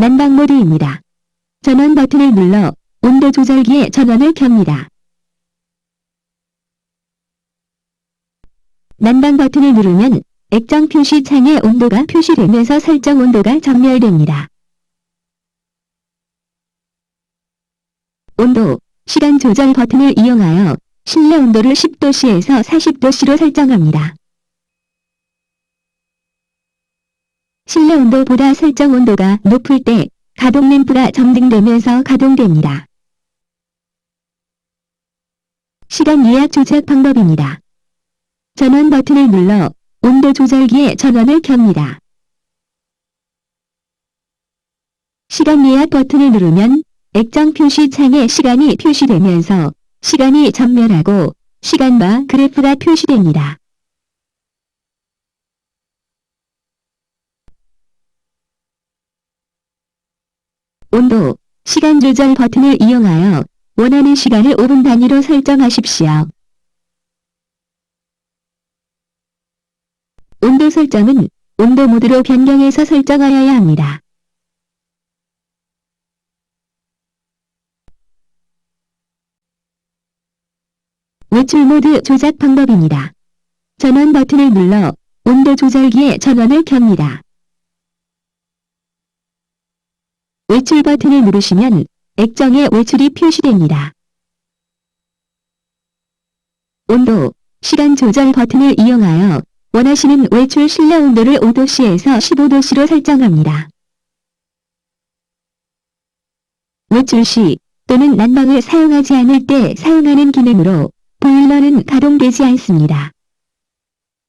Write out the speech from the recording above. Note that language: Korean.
난방 모드입니다. 전원 버튼을 눌러 온도 조절기의 전원을 켭니다. 난방 버튼을 누르면 액정 표시 창에 온도가 표시되면서 설정 온도가 전멸됩니다. 온도, 시간 조절 버튼을 이용하여 실내 온도를 10도씨에서 40도씨로 설정합니다. 실내 온도보다 설정 온도가 높을 때 가동 램프가 점등되면서 가동됩니다. 시간 예약 조작 방법입니다. 전원 버튼을 눌러 온도 조절기의 전원을 켭니다. 시간 예약 버튼을 누르면 액정 표시 창에 시간이 표시되면서 시간이 전멸하고 시간과 그래프가 표시됩니다. 온도, 시간 조절 버튼을 이용하여 원하는 시간을 5분 단위로 설정하십시오. 온도 설정은 온도 모드로 변경해서 설정하여야 합니다. 외출 모드 조작 방법입니다. 전원 버튼을 눌러 온도 조절기의 전원을 켭니다. 외출 버튼을 누르시면 액정에 외출이 표시됩니다. 온도, 시간 조절 버튼을 이용하여 원하시는 외출 실내 온도를 5도씨에서 15도씨로 설정합니다. 외출 시 또는 난방을 사용하지 않을 때 사용하는 기능으로 보일러는 가동되지 않습니다.